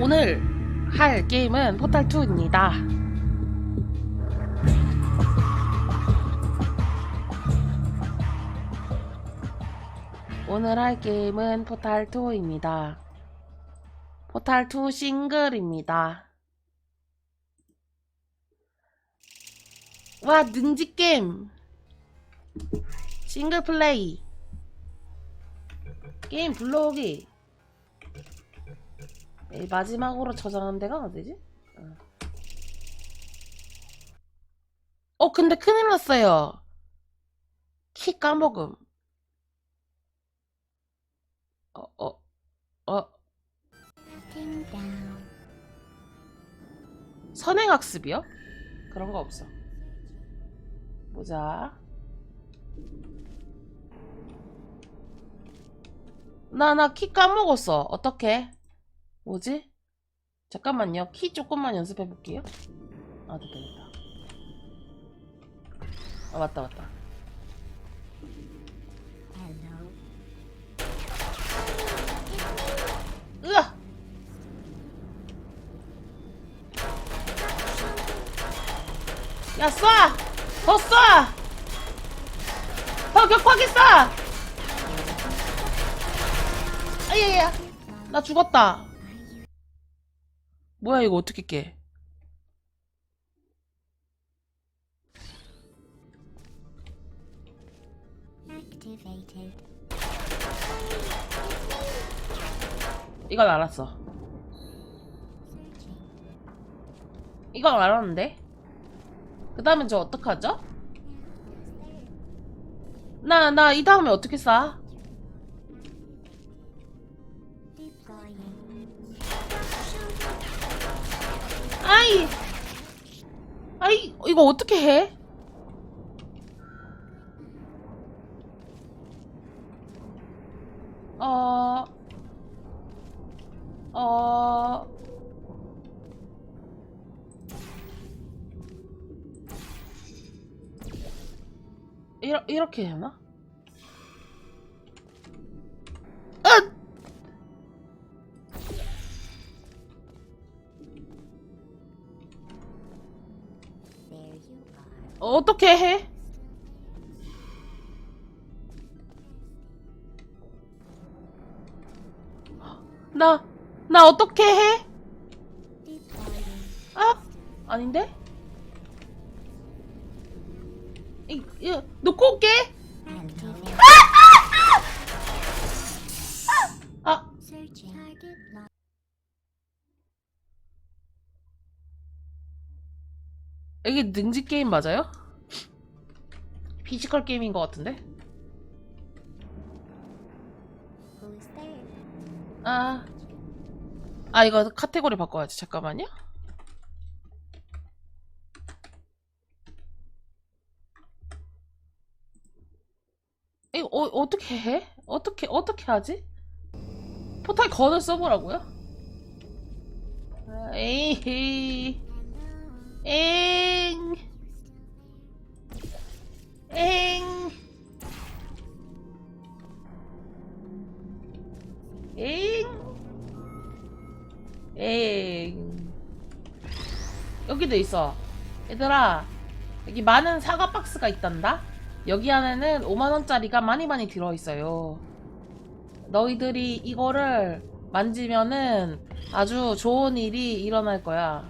오늘 할 게임은 포탈2입니다. 오늘 할 게임은 포탈2입니다. 포탈2 싱글입니다. 와, 능지 게임! 싱글 플레이. 게임 불러오기. 이 마지막으로 저장한 데가 어디지? 어. 어, 근데 큰일 났어요. 키 까먹음. 어, 어, 어. 선행학습이요? 그런 거 없어. 보자. 나, 나 키 까먹었어. 어떡해? 뭐지? 잠깐만요. 키 조금만 연습해 볼게요. 아, 됐다, 됐다. 아, 맞다, 맞다. 으아! 야, 쏴! 더 쏴! 더 격하게 쏴! 아야야! 나 죽었다. 뭐야, 이거 어떻게 깨? 이건 알았어. 이건 알았는데? 그 다음엔 저 어떡하죠? 나, 나 이 다음에 어떻게 쏴? 아이! 아이, 이거 어떻게 해? 어, 어, 이러, 이렇게 되나? 으! 어떻게 해? 나, 나 어떻게 해? 아, 아닌데? 이, 이, 놓고 올게. Activate. 아, Searching. Target 이게 능지 게임 맞아요? 피지컬 게임인 것 같은데? 아, 아 이거 카테고리 바꿔야지. 잠깐만요. 이거 어, 어떻게 해? 어떻게 어떻게 하지? 포탈 건을 써보라고요? 아, 에이, 엥, 엥, 엥. 에잉 여기도 있어. 얘들아 여기 많은 사과 박스가 있단다? 여기 안에는 5만원짜리가 많이 많이 들어있어요. 너희들이 이거를 만지면은 아주 좋은 일이 일어날 거야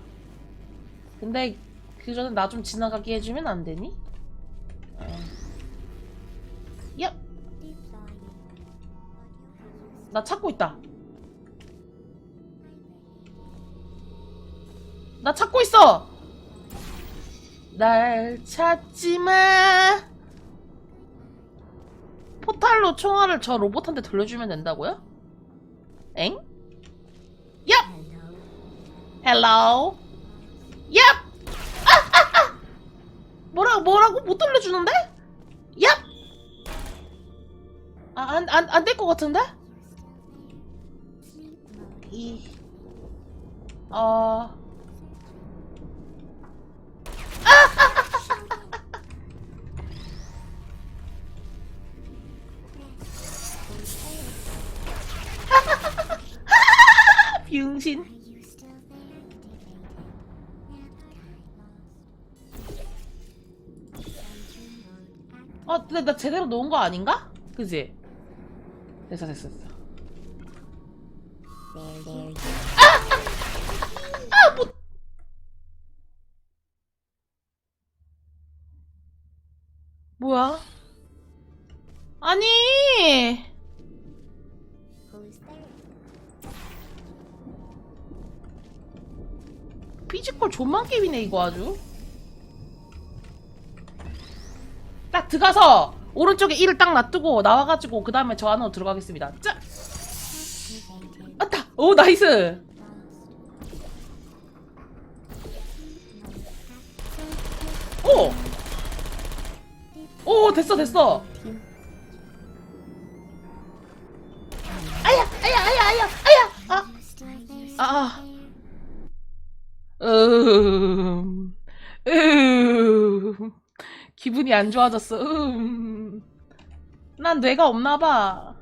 근데 그 전에 나 좀 지나가게 해주면 안 되니? 어. 야! 나 찾고 있다 나 찾고 있어! 날 찾지 마! 포탈로 총알을 저 로봇한테 돌려주면 된다고요? 엥? 얍! Hello. 얍! 아! 아! 아! 뭐라, 뭐라고? 못 돌려주는데? 얍! 아, 안, 안, 안 될 것 같은데? 이, 어, Who's there? 근데 나 제대로 놓은 거 아닌가? 그지? 됐어 됐어 됐어 There, there, 뭐야? 아니? 피지컬 존만 게임이네 이거 아주 딱 들어가서 오른쪽에 1을 딱 놔두고 나와가지고 그 다음에 저 안으로 들어가겠습니다 짜! 아따! 오 나이스! 오! 오 됐어 됐어 아야 아야 아야 아야 아야 아! 아, 아. 음, 음, 기분이 안 좋아졌어. 음. 난 뇌가 없나 봐.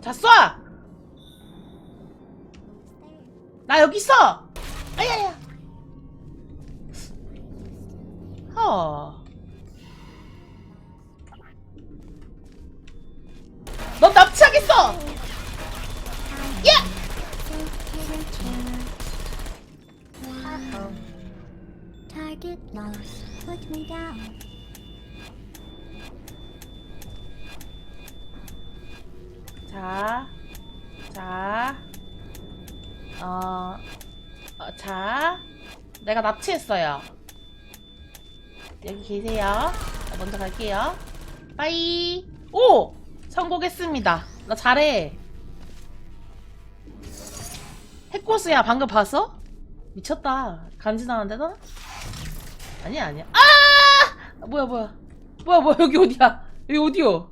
자, 쏴! 나 여기 있어! 아야야! 넌 납치하겠어! 야! Uh-oh. Target lost. Put me down. 자, 자, 어, 어, 자, 내가 납치했어요. 여기 계세요. 자, 먼저 갈게요. 빠이. 오! 성공했습니다. 나 잘해. 핵고스야, 방금 봤어? 미쳤다. 간지나는데, 너? 아니야, 아니야. 아! 뭐야, 뭐야. 뭐야, 뭐야, 여기 어디야? 여기 어디요?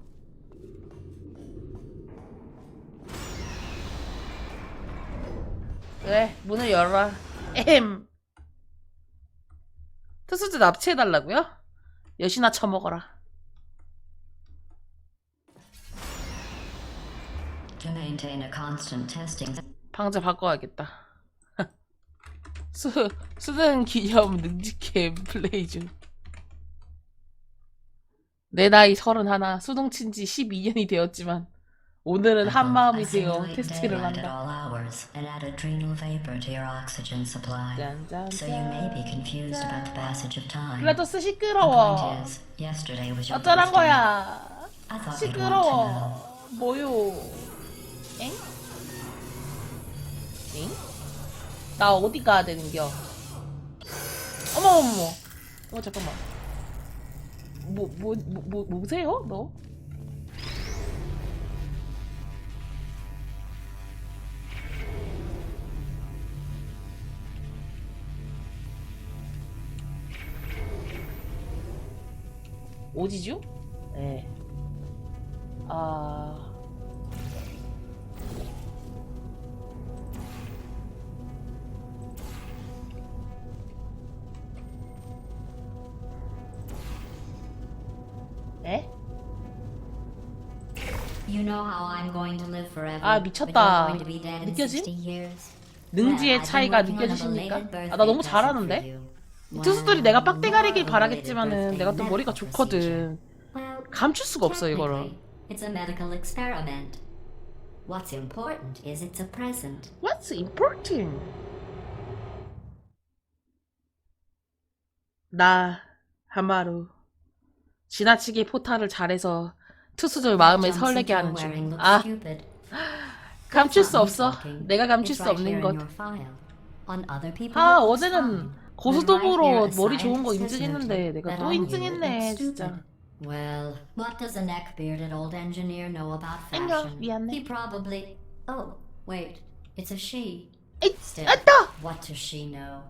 그래 문을 열어라 엠 특수제 납치해달라고요? 여시나 처먹어라. To maintain a constant testing. 방제 바꿔야겠다. 수, 수능 기념 능지캠 플레이 중 내 나이 31 수능 친지 12년이 되었지만 오늘은 한 마음이 되어 simulate 테스트를 한다 The 시끄러워 어쩌란. 거야. 시끄러워. 뭐요? 엥? 엥? 나 어디 가야 되는겨? 어머 어머 어머. 어 잠깐만. 뭐 뭐 뭐 뭐 뭐세요? 너? 오지죠? 네. 아. 에? You know how I'm going to live forever. 아, 미쳤다. you're going to be dead in 느껴짐? 60 years. 능지의 차이가 느껴지십니까? 아, 나 너무 잘하는데? 투수들이 내가 빡대 가리길 more 바라겠지만은 내가 또 머리가 좋거든. 감출 수가 없어 이거를. technically, It's a medical experiment. What's important is it's a present. What's important? 나 한마루 지나치게 포탈을 잘해서 투수들 마음을 설레게 하는 중. 아. 감출 수 없어. 내가 감출 수 없는 것. 아 어제는. 고스톱으로 머리 좋은 거 인증했는데 내가 또 인증했네 진짜. Well, what does a neck-bearded old engineer know about fashion? He probably. Oh, wait, it's a she. Still, what does she know?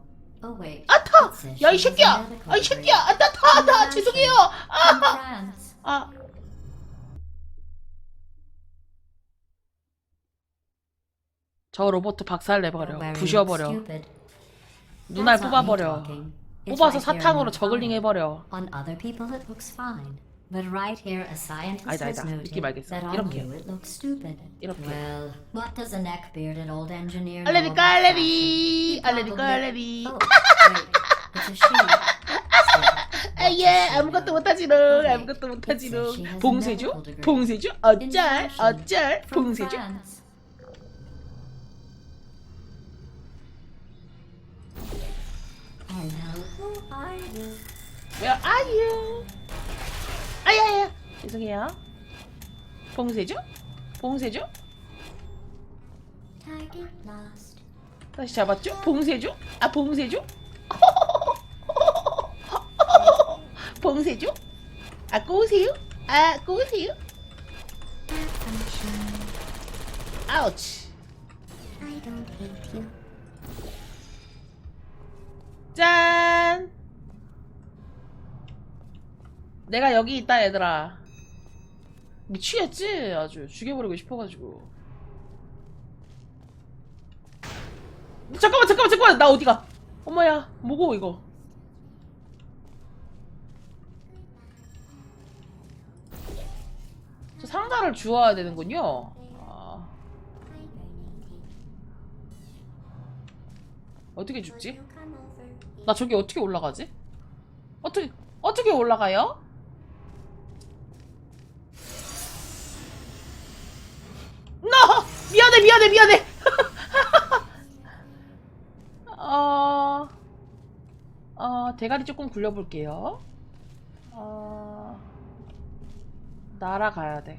Oh wait. 아타 야 이 새끼야 아이. 새끼야 아따 타나 죄송해요 From 아. 아 저 로봇 박살 내버려 부셔버려. 눈알 뽑아버려 뽑아서 사탕으로 저글링. 해버려 On other people, it looks fine. But right here, a scientist 아니다, has 아니다. that on 이렇게. you it looks stupid. 이렇게. Well, what does a neck-bearded old engineer know 알레리 about 깔레리 fashion? 알레리 He 깔레리 probably- Oh, wait, it's a she. Still, 아예 아무것도 못하지롱? 아무것도 못하지롱 봉쇄주. 봉쇄주 어쩔 어쩔 봉쇄주 France. Hello. Who are you? Where are you? 아야야 죄송해요 Target lost. 다시 잡았죠 봉쇄주 아 봉쇄주 봉쇄주 아 꼬우세요 아 꼬우세요. 아우치 I don't hate you. 짠! 내가 여기 있다 얘들아. 미치겠지? 아주 죽여버리고 싶어가지고. 잠깐만 잠깐만 잠깐만! 나 어디가? 엄마야 뭐고 이거. 저 상자를 주워야 되는군요. 아, 어떻게 죽지? 나 저기 어떻게 올라가지? 어떻게 어떻게 올라가요? 나 미안해 미안해 미안해. 어, 어 대가리 조금 굴려볼게요. 어, 날아가야 돼.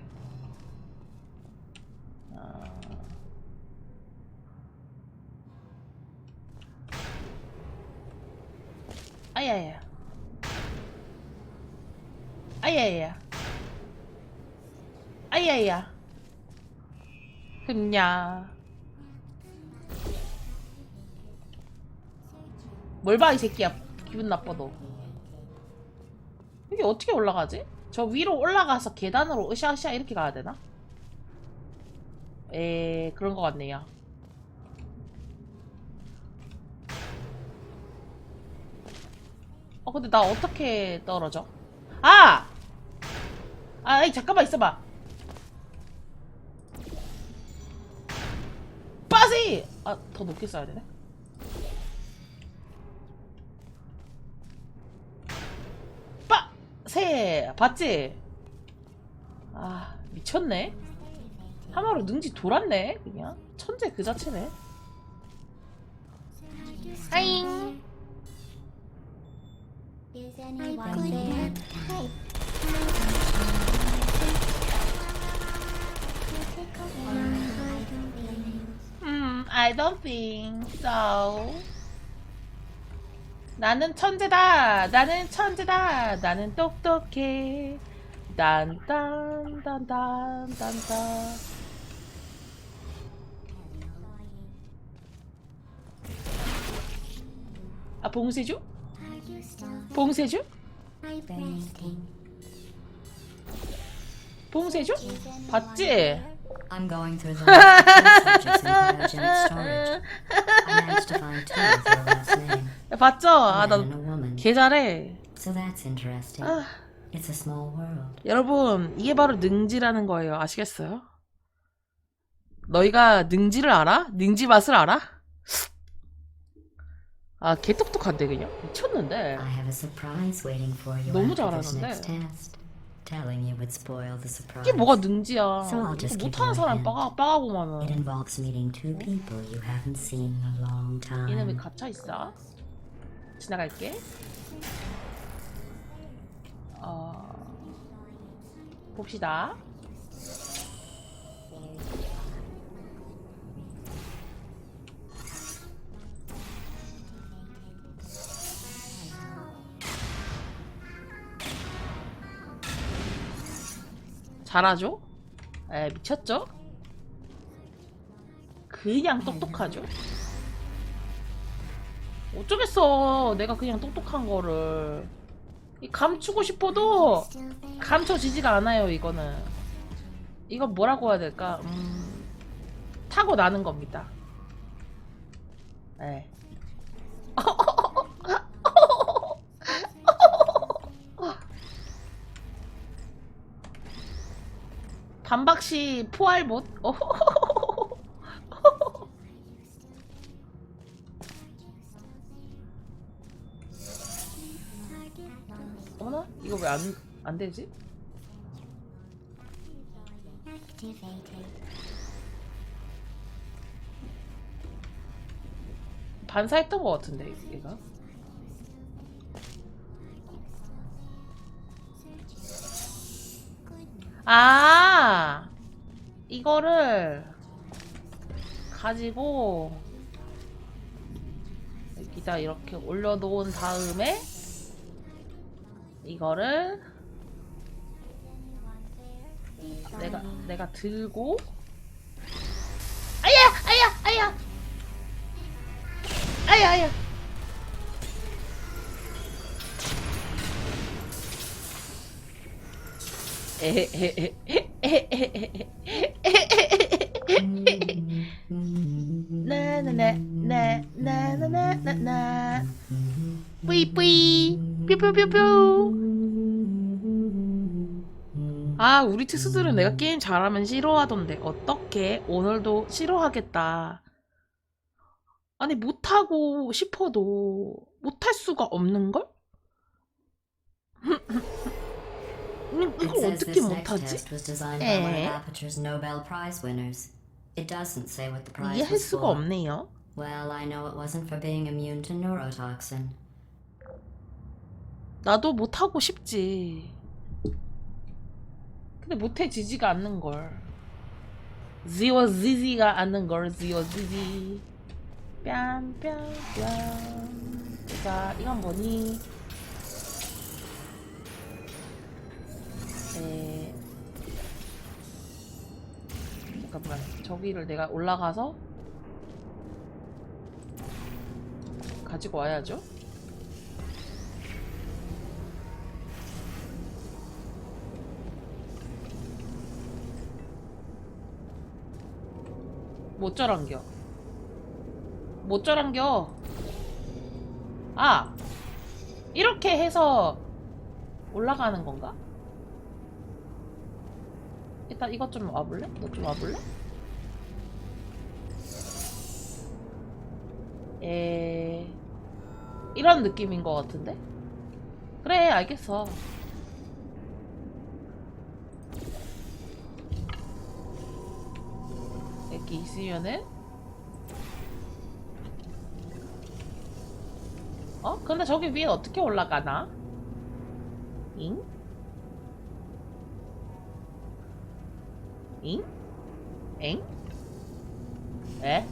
어, 아야야. 아야야. 아야야. 흠냐. 뭘 봐, 이 새끼야. 기분 나빠도. 여기 어떻게 올라가지? 저 위로 올라가서 계단으로 으쌰으쌰 이렇게 가야 되나? 에, 그런 것 같네요. 어, 근데 나 어떻게 떨어져? 아! 아, 이 잠깐만 있어봐. 빠지! 아, 더 높게 써야 되네. 빠! 세! 봤지? 아, 미쳤네. 하마로 능지 돌았네, 그냥. 천재 그 자체네. 하잉. 음, I don't think so. 나는 천재다. 나는 천재다. 나는 똑똑해. 딴딴딴딴딴딴. 아, 봉쇄주? 봉쇄주? 봉쇄주? 봤지? I'm going through the subjects in cryogenic storage. I managed to find two with your last name. 봤죠? 아, man and 나 a woman. 개 잘해. So that's interesting. 아. It's a small world. 여러분, 이게 바로 능지라는 거예요. 아시겠어요? 너희가 능지를 알아? 능지 맛을 알아? 아, 개 똑똑한데 그냥 미쳤는데. I have a surprise waiting for you 너무 after this 잘하는데. next test. Telling you would spoil the surprise. 이게 뭐가 능지야? So I'll just 못하는 a 사람 hint. 빠가 It 빠가고만은 involves meeting two people you haven't seen in a long time. 이놈이 갇혀 있어. 지나갈게. 어, 봅시다. 잘하죠? 에 미쳤죠? 그냥 똑똑하죠? 어쩌겠어. 내가 그냥 똑똑한 거를. 이 감추고 싶어도? 감춰지지가 않아요, 이거는. 이건 뭐라고 해야 될까? 음, 타고 나는 겁니다. 네. 반박시 포알 못. 어머나? 이거 왜 안 안 되지? 반사했던 것 같은데 얘가. 아 이거를 가지고 여기다 이렇게 올려놓은 다음에 이거를 내가 내가 들고 아야 아야 아야! 아야 아야 아 우리 특수들은 내가 게임 잘하면 싫어하던데. 어떻게? 오늘도 싫어하겠다. 아니 못하고 싶어도 못할 수가 없는걸? 음, 이걸 어떻게 못하지? 에? 이해할 수가. 없네요 Well, I know it wasn't for being immune to neurotoxin. 나도 못 하고 싶지 근데 못 해지지가 않는 걸 지워 지지가 않는 걸 지워 지지 뺨뺨 뺨 자 이건 뭐니 에... 잠깐만 저기를 내가 올라가서 가지고 와야죠. 못 저랑겨. 아 이렇게 해서 올라가는 건가? 일단 이것 좀 와볼래? 너좀 와볼래? 에... 이런 느낌인 것 같은데? 그래 알겠어 이렇게 있으면은 어? 근데 저기 위에 어떻게 올라가나? 잉? 잉? 엥? 에?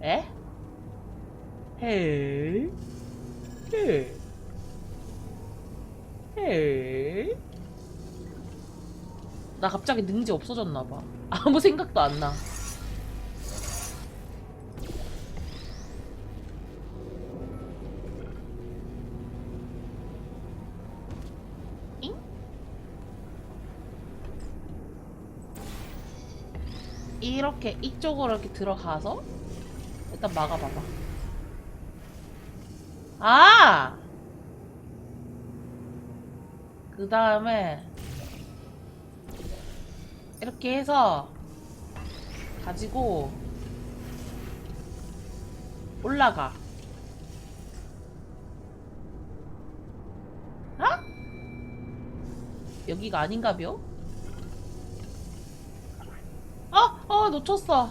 에? 헤? 헤? 헤? 나 갑자기 능지 없어졌나봐. 아무 생각도 안 나. 잉? 이렇게 이쪽으로 이렇게 들어가서 일단 막아봐봐. 아! 그 다음에 이렇게 해서 가지고 올라가. 아? 여기가 아닌가벼? 어, 어, 놓쳤어.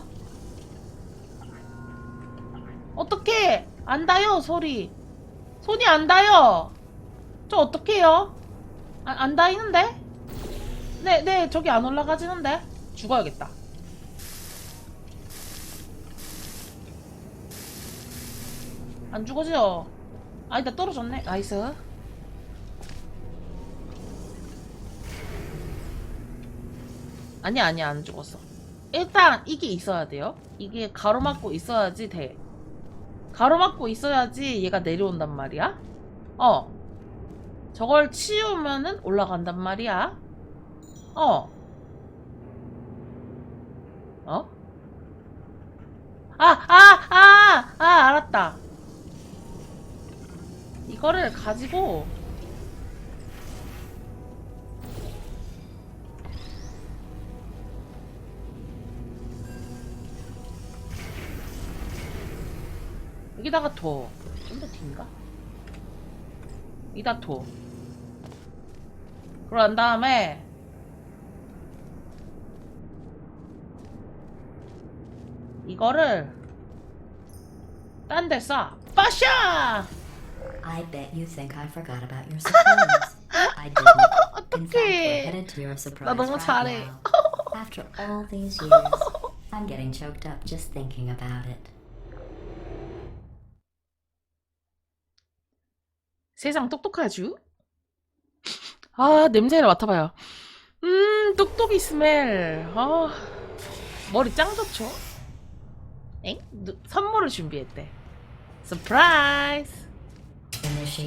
어떡해? 안 닿요, 소리. 손이 안 닿요. 저 어떡해요? 안, 안 닿이는데? 네, 네, 저기 안 올라가지는데? 죽어야겠다. 안 죽어져. 아니다, 떨어졌네. 나이스. 아니야, 아니야, 안 죽었어. 일단, 이게 있어야 돼요. 이게 가로막고 있어야지 돼. 가로막고 있어야지 얘가 내려온단 말이야. 어. 저걸 치우면은 올라간단 말이야. 어. 어? 아, 아, 아, 아, 알았다. 이거를 가지고 여기다가 둬. 좀더 뒤인가? 여기다 둬. 그런 다음에 이거를 딴 데 쏴. 빠샤! I bet you think I forgot about your surprise. I didn't. In fact, we're headed to your surprise right now. After all these years, I'm getting choked up just thinking about it. 세상 똑똑하죠? 아, 냄새를 맡아봐요. 음, 똑똑이 스멜. 아, 머리 짱 좋죠? 엥? 누- 선물을 준비했대. 서프라이즈!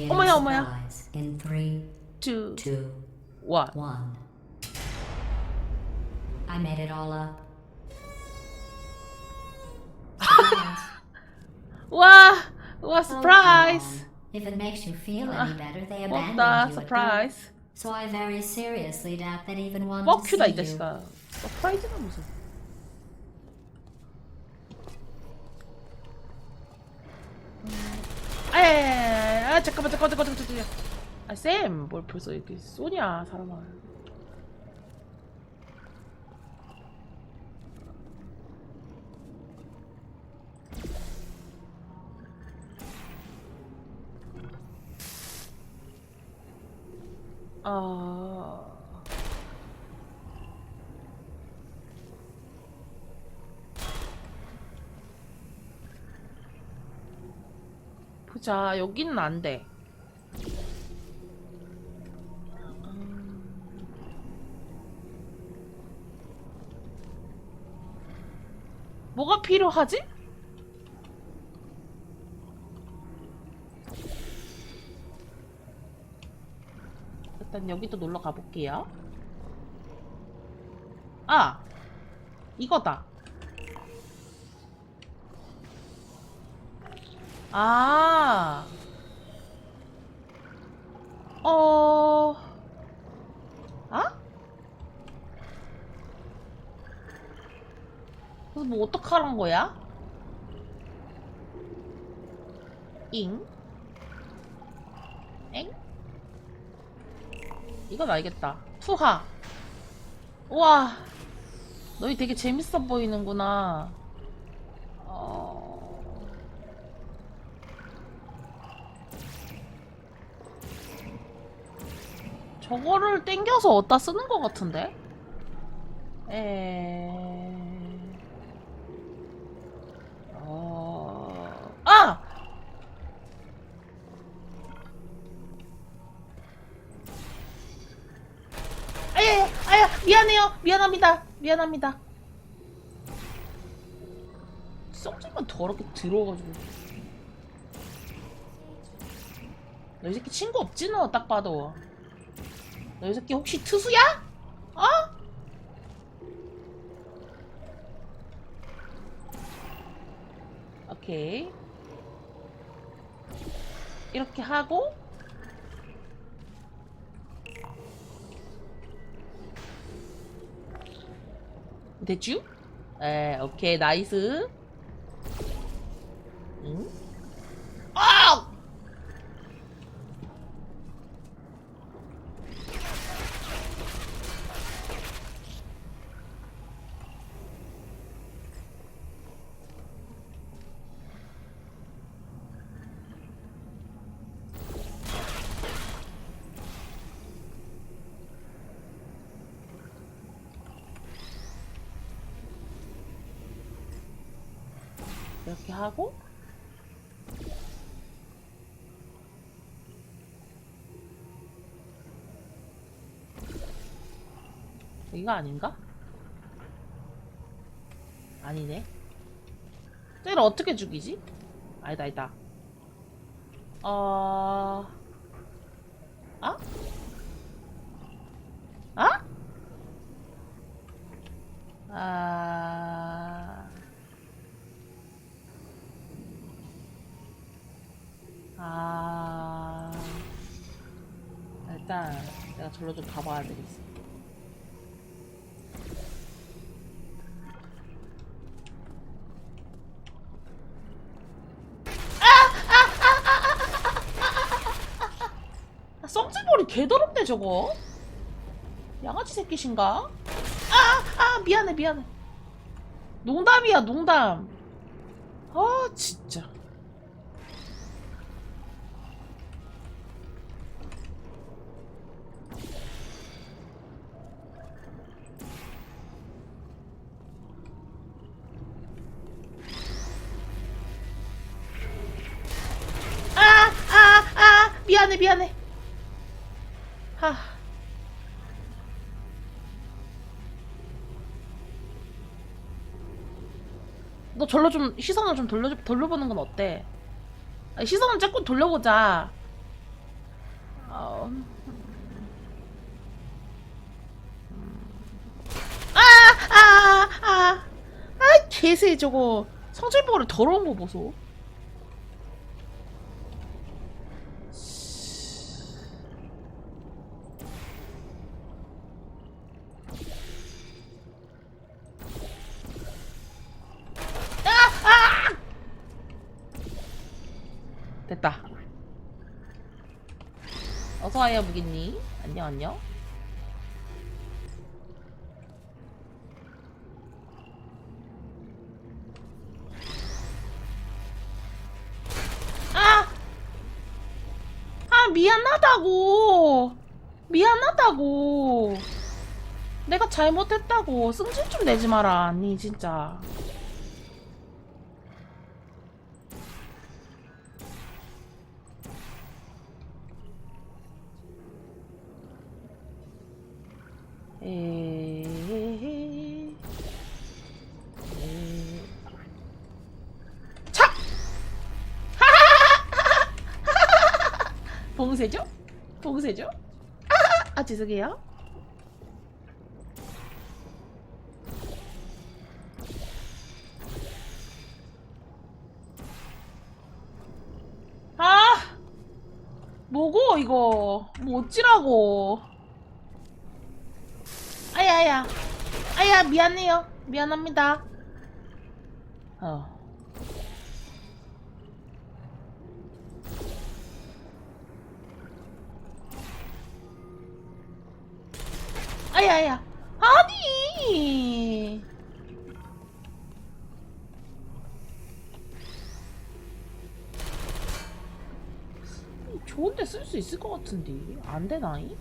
어머야, 어머야. surprise in three, 2, two, 1. one. I made it all up. Surprise. 와! 와, Oh, 서프라이즈! If it makes you feel any better, they abandoned you at birth. 서프라이즈. So I very seriously doubt that even one to 뻑큐다, see 이 you. 자식아. 서프라이즈가 무슨. 아, 아, 잠깐만, 잠깐만, 잠깐만, 잠깐만. 아, 쌤, 뭘 벌써 이렇게 쏘냐, 사람아. 아. 보자, 여기는 안 돼. 뭐가 필요하지? 일단 여기도 놀러 가볼게요. 아! 이거다. 아. 어. 아? 그래서 뭐 어떡하란 거야? 잉? 엥? 이건 알겠다. 투하. 우와. 너희 되게 재밌어 보이는구나. 어... 저거를 땡겨서 어디다 쓰는 것 같은데? 에... 미안해요. 미안합니다. 미안합니다. 썩지만 더럽게 들어가지고. 너 이 새끼 친구 없지 너 딱 봐도. 너 이 새끼 혹시 투수야? 어? 오케이. 이렇게 하고 됐쥬? 에, 오케이, 나이스. 응? 아! 이렇게 하고 이거 아닌가? 아니네. 쟤를 어떻게 죽이지? 아니다, 아니다. 어... 아? 아? 아... 절로 좀 가봐야 되겠어. 썸지볼이 개더럽네 저거 양아치 새끼신가? 아! 아, 미안해 미안해 농담이야 농담 아 진짜 미안해, 미안해. 하. 너 절로 좀 시선을 좀 돌려 돌려보는 건 어때? 아니, 시선을 자꾸 돌려보자. 어. 아, 아, 아, 아, 개새 저거 성질보를 더러운 거 보소. 됐다. 어서와요, 무기님. 안녕, 안녕. 아! 아, 미안하다고! 미안하다고! 내가 잘못했다고. 승질 좀 내지 마라, 니 진짜. 봉쇄죠? 봉쇄죠? 아, 아 죄송해요. 아! 뭐고 이거? 뭐 어찌라고? 아야야 아야 미안해요 미안합니다 어 아야야 아니. 좋은데 쓸 수 있을 것 같은데. 안 되나이?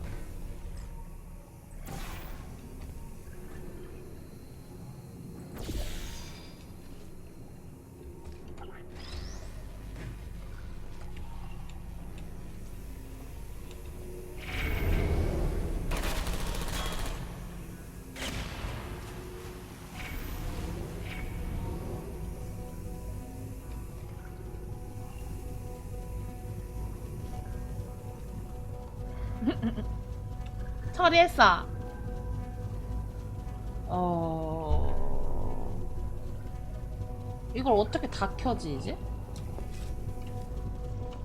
처리했어. 어... 이걸 어떻게 다 켜지 이제?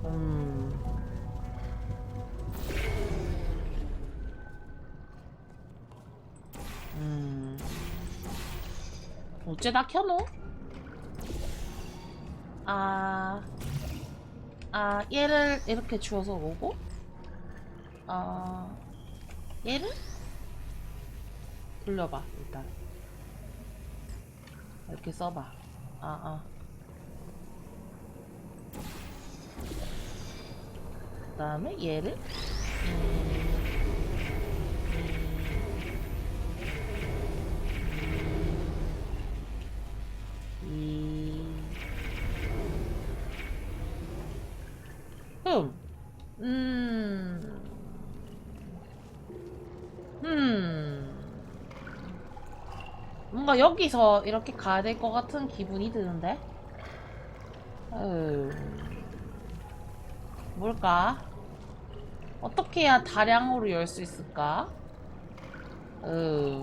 음... 음... 어째 다 켜노? 아... 아, 얘를 이렇게 주워서 오고 아... 얘를? 돌려봐 일단 이렇게 써봐 아아 그 다음에 얘를 이... 음. 음. 음. 뭔가 여기서 이렇게 가야 될 것 같은 기분이 드는데? 뭘까? 어떻게 해야 다량으로 열 수 있을까? 어.